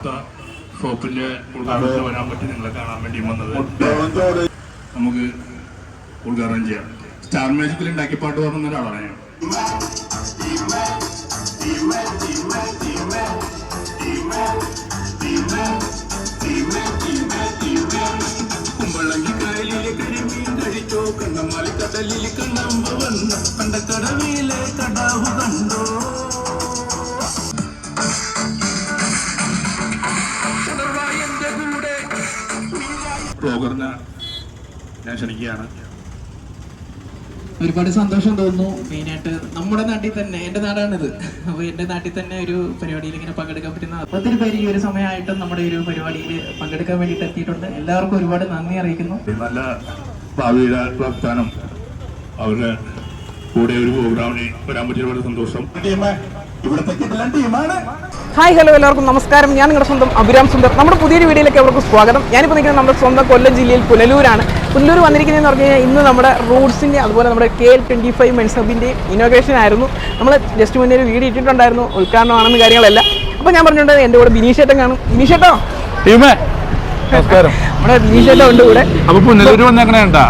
ഷോപ്പിന്റെ ഉദ്ഘാടനത്തിൽ വരാൻ പറ്റി നിങ്ങളെ കാണാൻ വേണ്ടി വന്നത്. നമുക്ക് ഉദ്ഘാടനം ചെയ്യാം. സ്റ്റാർ മ്യൂസിക്കിൽ ഉണ്ടാക്കി പാട്ട് പറഞ്ഞ ഒരാളാണ് ഞാൻ. കുമ്പളങ്ങി കായലിലെ കരിമീൻ കഴിച്ചോ കണ്ണമാലി കടലിൽ കണ്ണമ്പ വന്ന കണ്ടക്കടവിലെ കടാവ് കണ്ടോ? ബ്ലോഗറിനെ ഞാൻ ക്ഷണിക്കുകയാണ് ഒരുപാട് സന്തോഷം തോന്നുന്നു. മെയിനായിട്ട് നമ്മുടെ നാട്ടിൽ തന്നെ എന്റെ നാടാണിത്. അപ്പോൾ എന്റെ നാട്ടിൽ തന്നെ ഒരു പരിപാടിയിൽ ഇങ്ങനെ പങ്കെടുക്കാൻ പറ്റുന്ന ഒത്തിരി പേര് ഈ ഒരു സമയമായിട്ടും നമ്മുടെ ഈ ഒരു പരിപാടിയിൽ പങ്കെടുക്കാൻ വേണ്ടിയിട്ട് എത്തിയിട്ടുണ്ട്. എല്ലാവർക്കും ഒരുപാട് നന്ദി അറിയിക്കുന്നു. നല്ല ഭാവിയുടെ പ്രസ്ഥാനം അവരുടെ കൂടെ ഒരു പ്രോഗ്രാമിന് വരാൻ പറ്റിയ വളരെ സന്തോഷം. ഹായ് ഹലോ എല്ലാവർക്കും നമസ്കാരം. ഞാൻ നിങ്ങളുടെ സ്വന്തം അഭിരാം സുന്ദർ. നമ്മുടെ പുതിയൊരു വീഡിയോയിലേക്ക് അവർക്ക് സ്വാഗതം. ഞാനിപ്പോൾ നിൽക്കുന്നത് നമ്മുടെ സ്വന്തം കൊല്ലം ജില്ലയിൽ പുനലൂരാണ്. പുനലൂർ വന്നിരിക്കുന്നതെന്ന് പറഞ്ഞു കഴിഞ്ഞാൽ ഇന്ന് നമ്മുടെ റൂട്ട്സിന്റെ അതുപോലെ നമ്മുടെ കെ എൽ ട്വന്റി ഫൈവ് മെൻസബിന്റെ ഇനോഗ്രേഷൻ ആയിരുന്നു. നമ്മൾ ജസ്റ്റ് മുന്നേ ഒരു വീഡിയോ ഇട്ടിട്ടുണ്ടായിരുന്നു ഉദ്ഘാടനമാണെന്ന് കാര്യങ്ങളെല്ലാം. അപ്പോൾ ഞാൻ പറഞ്ഞിട്ടുണ്ട് എന്റെ കൂടെ ബിനീഷേട്ടൻ കാണും. ബിനീഷേട്ടോ? ടീമേ നമസ്കാരം. നമ്മുടെ ബിനീഷേട്ടൻ ഉണ്ട് കൂടെ അപ്പൊ പുനലൂര് വന്നേക്കണേണ്ടാ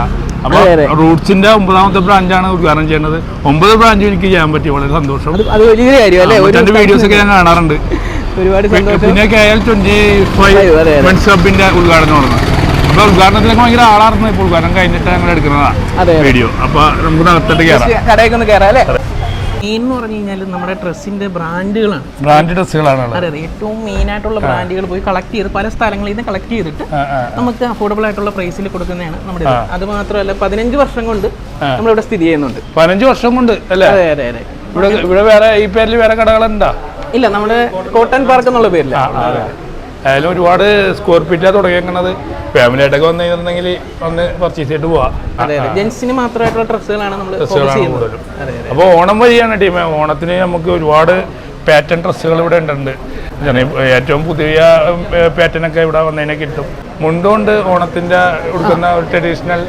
അപ്പൊ അതെ, അതെ. റൂട്ട്സിന്റെ ഒമ്പതാമത്തെ ബ്രാഞ്ചാണ് ഉദ്ഘാടനം ചെയ്യുന്നത്. ഒമ്പത് ബ്രാഞ്ച് എനിക്ക് ചെയ്യാൻ പറ്റി വളരെ സന്തോഷം. അത് വലിയൊരു രണ്ട് വീഡിയോസ് ഒക്കെ ഞാൻ കാണാറുണ്ട്. ഒരുപാട് പിന്നെ കെ എൽ ട്വന്റി ഫൈവ്. ക്ലബിന്റെ ഉദ്ഘാടനം നടന്നത് അപ്പൊ ഉദ്ഘാടനത്തിലൊക്കെ ഭയങ്കര ആളായിരുന്നു. ഇപ്പോൾ ഉദ്ഘാടനം കഴിഞ്ഞിട്ട് ഞങ്ങൾ എടുക്കുന്നതാണ് എടുക്കുന്നതാ വീഡിയോ അപ്പൊ നമുക്ക് നടത്തിട്ട് കയറാം. കടയൊക്കെ ഒന്ന് കയറാം അല്ലേ? മെയിൻ എന്ന് പറഞ്ഞു കഴിഞ്ഞാൽ നമ്മുടെ ഡ്രസ്സിന്റെ ബ്രാൻഡുകളാണ്. ബ്രാൻഡ് ഡ്രസ്സുകളാണ് അതെ അതെ ഏറ്റവും മെയിൻ ആയിട്ടുള്ള ബ്രാൻഡുകൾ പോയി കളക്ട് ചെയ്ത് പല സ്ഥലങ്ങളിൽ നിന്ന് കളക്ട് ചെയ്തിട്ട്. നമുക്ക് അഫോർഡബിൾ ആയിട്ടുള്ള പ്രൈസിൽ കൊടുക്കുന്നതാണ് നമ്മുടെ അത് മാത്രമല്ല പതിനഞ്ച് വർഷം കൊണ്ട് നമ്മളിവിടെ സ്ഥിതി ചെയ്യുന്നുണ്ട്. പതിനഞ്ച് വർഷം കൊണ്ട് അല്ലേ? അതെ അതെ അതെ. ഇവിടെ ഇവിടെ വേറെ ഈ പേരിൽ വേറെ കടകളുണ്ടാ? ഇല്ല നമ്മുടെ കോട്ടൺ പാർക്ക് എന്നുള്ള പേരില്ല അതിലും ഒരുപാട് സ്ക്വയർ ഫീറ്റാണ് തുടങ്ങിയേക്കണത് ഫാമിലി ആയിട്ടൊക്കെ വന്നു കഴിഞ്ഞിട്ടുണ്ടെങ്കിൽ ഒന്ന് പർച്ചേസ് ചെയ്തിട്ട് പോവാം. ജെൻസിന് മാത്രമായിട്ടുള്ള ഡ്രസ്സുകളാണ് നമ്മൾ ഡ്രസ്സുകളാണ് കൂടുതലും. അപ്പോൾ ഓണം വഴിയാണ് ടീമേ ഓണത്തിന് നമുക്ക് ഒരുപാട് പാറ്റേൺ ഡ്രസ്സുകൾ ഇവിടെ ഉണ്ട് ഏറ്റവും പുതിയ പാറ്റേണൊക്കെ ഇവിടെ വന്നതിനെ കിട്ടും. മുണ്ടുകൊണ്ട് ഓണത്തിന്റെ ഉടുക്കുന്ന ഒരു ട്രഡീഷണൽ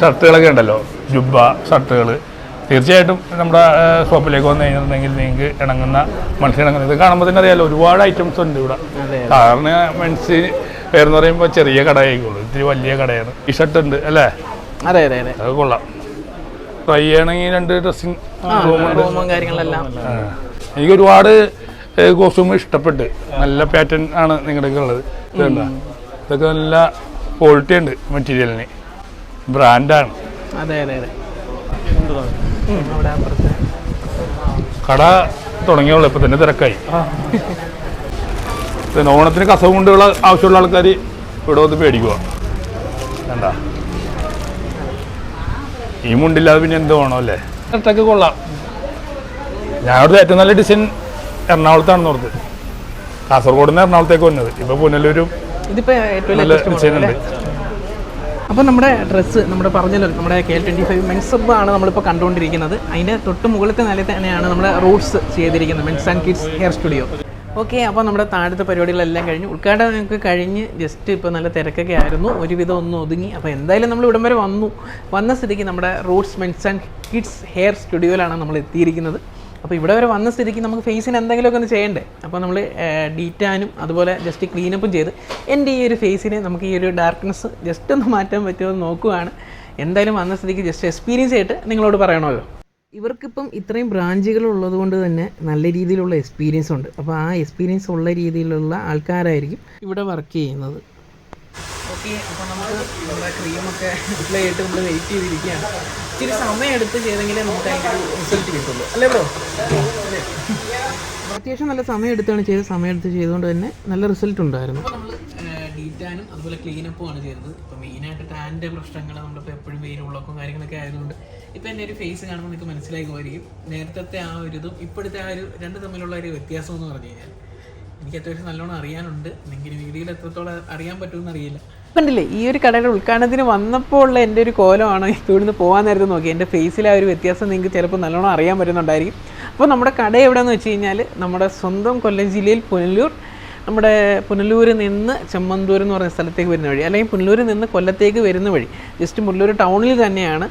ഷർട്ടുകളൊക്കെ ഉണ്ടല്ലോ. ജുബ്ബ ഷർട്ടുകൾ തീർച്ചയായിട്ടും നമ്മുടെ ഷോപ്പിലേക്ക് വന്നു കഴിഞ്ഞിട്ടുണ്ടെങ്കിൽ നിങ്ങൾക്ക് ഇണങ്ങുന്ന മനസ്സിൽ ഇണങ്ങുന്ന ഇത് കാണുമ്പോൾ തന്നെ അറിയാലോ ഒരുപാട് ഐറ്റംസ് ഉണ്ട് ഇവിടെ. സാധാരണ മെൻസ് പേരെന്ന് പറയുമ്പോൾ ചെറിയ കടയായിക്കോളൂ. ഇത്തിരി വലിയ കടയാണ്. ഈ ഷർട്ട് ഉണ്ട് അല്ലേ? അതെ അതെ അതെ. അത് കൊള്ളാം. ട്രൈ ചെയ്യണമെങ്കിൽ രണ്ട് ഡ്രസ്സിങ് റൂമും കാര്യങ്ങളെല്ലാം. എനിക്ക് ഒരുപാട് കോസ്റ്റ്യൂം ഇഷ്ടപ്പെട്ട്. നല്ല പാറ്റേൺ ആണ് നിങ്ങളുടെ ഉള്ളത്. ഇതുണ്ട ഇതൊക്കെ നല്ല ക്വാളിറ്റി ഉണ്ട് മെറ്റീരിയലിന് ബ്രാൻഡാണ് അതെ അതെ അതെ. അവിടെ അപ്പുറത്ത് കട തുടങ്ങിയുള്ളൂ ഇപ്പൊ തന്നെ തിരക്കായി. പിന്നെ ഓണത്തിന് കസവ് കൊണ്ടുള്ള ആവശ്യമുള്ള ആൾക്കാർ ഇവിടെ വന്ന് പേടിക്കുക വേണ്ട ഈ മുണ്ടില്ലാതെ പിന്നെ എന്ത് വേണോ അല്ലേ? ഷർട്ടൊക്കെ കൊള്ളാം. ഞാനവിടുത്തെ ഏറ്റവും നല്ല ഡിസൈൻ എറണാകുളത്താണെന്ന് ഓർത്ത്. കാസർഗോഡ് നിന്ന് എറണാകുളത്തേക്ക് വന്നത്. ഇപ്പൊ പുനലൂരും നല്ല ഡിസൈൻ ഉണ്ട്? അപ്പോൾ നമ്മുടെ ഡ്രസ്സ് നമ്മുടെ പറഞ്ഞല്ലോ നമ്മുടെ K L twenty five men's sub ആണ് നമ്മളിപ്പോൾ കണ്ടുകൊണ്ടിരിക്കുന്നത്. അതിന്റെ തൊട്ട് മുകളിലത്തെ നിലയിൽ തന്നെയാണ് നമ്മുടെ റൂട്ട്സ് ചെയ്തിരിക്കുന്നത് men's and kids hair studio okay അപ്പോൾ നമ്മുടെ താഴത്തെ പരിപാടികളെല്ലാം കഴിഞ്ഞു. നിങ്ങൾക്ക് കഴിഞ്ഞ് ജസ്റ്റ് ഇപ്പോൾ നല്ല തിരക്കൊക്കെ ആയിരുന്നു. ഒരുവിധം ഒന്ന് ഒതുങ്ങി. അപ്പോൾ എന്തായാലും നമ്മൾ ഇവിടം വരെ വന്നു. വന്ന സ്ഥിതിക്ക് നമ്മുടെ Roots men's and kids hair സ്റ്റുഡിയോയിലാണ് നമ്മൾ എത്തിയിരിക്കുന്നത്. അപ്പോൾ ഇവിടെ വരെ വന്ന സ്ഥിതിക്ക് നമുക്ക് ഫേസിന് എന്തെങ്കിലുമൊക്കെ ഒന്ന് ചെയ്യണ്ടേ? അപ്പോൾ നമ്മൾ ഡീറ്റാനും അതുപോലെ ജസ്റ്റ് ക്ലീനപ്പും ചെയ്ത് എന്റെ ഈ ഒരു ഫേസിനെ നമുക്ക് ഈ ഒരു ഡാർക്ക്നെസ് ജസ്റ്റ് ഒന്ന് മാറ്റാൻ പറ്റുമോ എന്ന് നോക്കുവാണ്. എന്തായാലും വന്ന സ്ഥിതിക്ക് ജസ്റ്റ് എക്സ്പീരിയൻസ് ആയിട്ട് നിങ്ങളോട് പറയണമല്ലോ. ഇവർക്കിപ്പം ഇത്രയും ബ്രാഞ്ചുകൾ ഉള്ളതുകൊണ്ട് തന്നെ നല്ല രീതിയിലുള്ള എക്സ്പീരിയൻസ് ഉണ്ട്. അപ്പോൾ ആ എക്സ്പീരിയൻസ് ഉള്ള രീതിയിലുള്ള ആൾക്കാരായിരിക്കും ഇവിടെ വർക്ക് ചെയ്യുന്നത്. ഓക്കെ അപ്പോൾ നമ്മൾ നമ്മുടെ ക്രീമൊക്കെ അപ്ലൈ ചെയ്തിട്ട് നമ്മൾ വെയിറ്റ് ചെയ്തിരിക്കുകയാണ്. ഇച്ചിരി സമയം എടുത്ത് ചെയ്തെങ്കിലേ നമുക്ക് അതിന്റെ റിസൾട്ട് കിട്ടുള്ളൂ. അല്ലേ ബ്രോ അത്യാവശ്യം നല്ല സമയം എടുത്താണ് ചെയ്ത് സമയം എടുത്ത് ചെയ്തുകൊണ്ട് തന്നെ നല്ല റിസൾട്ട് ഉണ്ടായിരുന്നു. ഡീറ്റാനും അതുപോലെ ക്ലീനപ്പും ആണ് ചെയ്തത്. ഇപ്പോൾ മെയിനായിട്ട് ടാന്റെ പ്രശ്നങ്ങൾ നമ്മളിപ്പോൾ എപ്പോഴും വെയിൽ ഉള്ളക്കും കാര്യങ്ങളൊക്കെ ആയതുകൊണ്ട് ഇപ്പോൾ എന്റെ ഒരു ഫേസ് കാണുമ്പോൾ നിങ്ങൾക്ക് മനസ്സിലായി പോയിരിക്കും. നേരത്തെ ആ ഒരു ഇതും ഇപ്പോഴത്തെ ആ ഒരു രണ്ട് തമ്മിലുള്ള ഒരു വ്യത്യാസം എന്ന് പറഞ്ഞു കഴിഞ്ഞാൽ എനിക്ക് അത്യാവശ്യം നല്ലോണം അറിയാനുണ്ട്. എനിക്ക് വീഡിയോയിൽ എത്രത്തോളം അറിയാൻ പറ്റുമെന്ന് അറിയില്ല. കണ്ടില്ലേ ഈ ഒരു കടയുടെ ഉദ്ഘാടനത്തിന് വന്നപ്പോൾ ഉള്ള എന്റെ ഒരു കോലമാണ് ഇവിടുന്ന് പോകാൻ നേരത്തെ നോക്കി. എന്റെ ഫേസിലെ ആ ഒരു വ്യത്യാസം നിങ്ങൾക്ക് ചിലപ്പോൾ നല്ലോണം അറിയാൻ പറ്റുന്നുണ്ടായിരിക്കും. അപ്പോൾ നമ്മുടെ കട എവിടെയെന്ന് വെച്ച് കഴിഞ്ഞാൽ നമ്മുടെ സ്വന്തം കൊല്ലം ജില്ലയിൽ പുനലൂർ നമ്മുടെ പുനലൂരിൽ നിന്ന് ചെമ്മന്തൂർ എന്ന് പറയുന്ന സ്ഥലത്തേക്ക് വരുന്ന വഴി അല്ലെങ്കിൽ പുനലൂരിൽ നിന്ന് കൊല്ലത്തേക്ക് വരുന്ന വഴി. ജസ്റ്റ് പുനലൂർ ടൗണിൽ തന്നെയാണ്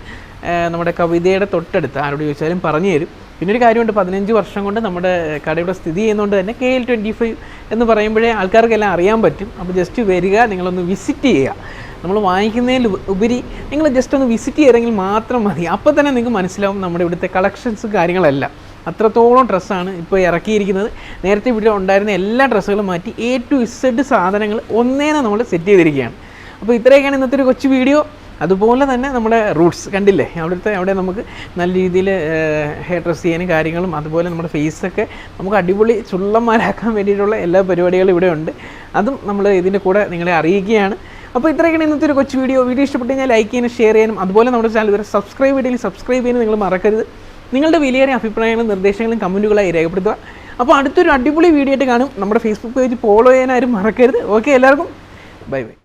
നമ്മുടെ കവിതയുടെ തൊട്ടടുത്ത് ആരോട് ചോദിച്ചാലും പറഞ്ഞു തരും. പിന്നെ ഒരു കാര്യമുണ്ട് പതിനഞ്ച് വർഷം കൊണ്ട് നമ്മുടെ കടയുടെ സ്ഥിതി ചെയ്യുന്നതുകൊണ്ട് തന്നെ കെ എൽ ട്വന്റി ഫൈവ് എന്ന് പറയുമ്പോഴേ ആൾക്കാർക്കെല്ലാം അറിയാൻ പറ്റും. അപ്പോൾ ജസ്റ്റ് വരിക നിങ്ങളൊന്ന് വിസിറ്റ് ചെയ്യുക. നമ്മൾ വാങ്ങിക്കുന്നതിൽ ഉപരി നിങ്ങൾ ജസ്റ്റ് ഒന്ന് വിസിറ്റ് ചെയ്തെങ്കിൽ മാത്രം മതി. അപ്പോൾ തന്നെ നിങ്ങൾക്ക് മനസ്സിലാവും നമ്മുടെ ഇവിടുത്തെ കളക്ഷൻസ് കാര്യങ്ങളെല്ലാം. അത്രത്തോളം ഡ്രസ്സാണ് ഇപ്പോൾ ഇറക്കിയിരിക്കുന്നത്. നേരത്തെ ഇവിടെ ഉണ്ടായിരുന്ന എല്ലാ ഡ്രസ്സുകളും മാറ്റി എ ടു ഇസഡ് സാധനങ്ങൾ ഒന്നേനെ നമ്മൾ സെറ്റ് ചെയ്തിരിക്കുകയാണ്. അപ്പോൾ ഇത്രയൊക്കെയാണ് ഇന്നത്തെ ഒരു കൊച്ചു വീഡിയോ അതുപോലെ തന്നെ നമ്മുടെ റൂട്ട്സ് കണ്ടില്ലേ? അവിടുത്തെ അവിടെ നമുക്ക് നല്ല രീതിയിൽ ഹെയർ ഡ്രസ് ചെയ്യാനും കാര്യങ്ങളും അതുപോലെ നമ്മുടെ ഫേസൊക്കെ നമുക്ക് അടിപൊളി ചുള്ളന്മാരാക്കാൻ വേണ്ടിയിട്ടുള്ള എല്ലാ പരിപാടികളും ഇവിടെ ഉണ്ട്. അതും നമ്മൾ ഇതിന്റെ കൂടെ നിങ്ങളെ അറിയിക്കുകയാണ്. അപ്പോൾ ഇത്രയൊക്കെയാണ് ഇന്നത്തെ ഒരു കൊച്ചു വീഡിയോ വീഡിയോ ഇഷ്ടപ്പെട്ട് കഴിഞ്ഞാൽ ലൈക്ക് ചെയ്യാനും ഷെയർ ചെയ്യാനും അതുപോലെ നമ്മുടെ ചാനൽ ഇതുവരെ സബ്സ്ക്രൈബ് ചെയ്തെങ്കിൽ സബ്സ്ക്രൈബ് ചെയ്യാനും നിങ്ങൾ മറക്കരുത്. നിങ്ങളുടെ വിലയേറിയ അഭിപ്രായങ്ങളും നിർദ്ദേശങ്ങളും കമന്റുകളായി രേഖപ്പെടുത്തുക. അപ്പോൾ അടുത്തൊരു അടിപൊളി വീഡിയോ ആയിട്ട് കാണും. നമ്മുടെ ഫേസ്ബുക്ക് പേജ് ഫോളോ ചെയ്യാനാരും മറക്കരുത്. ഓക്കെ എല്ലാവർക്കും ബൈ ബൈ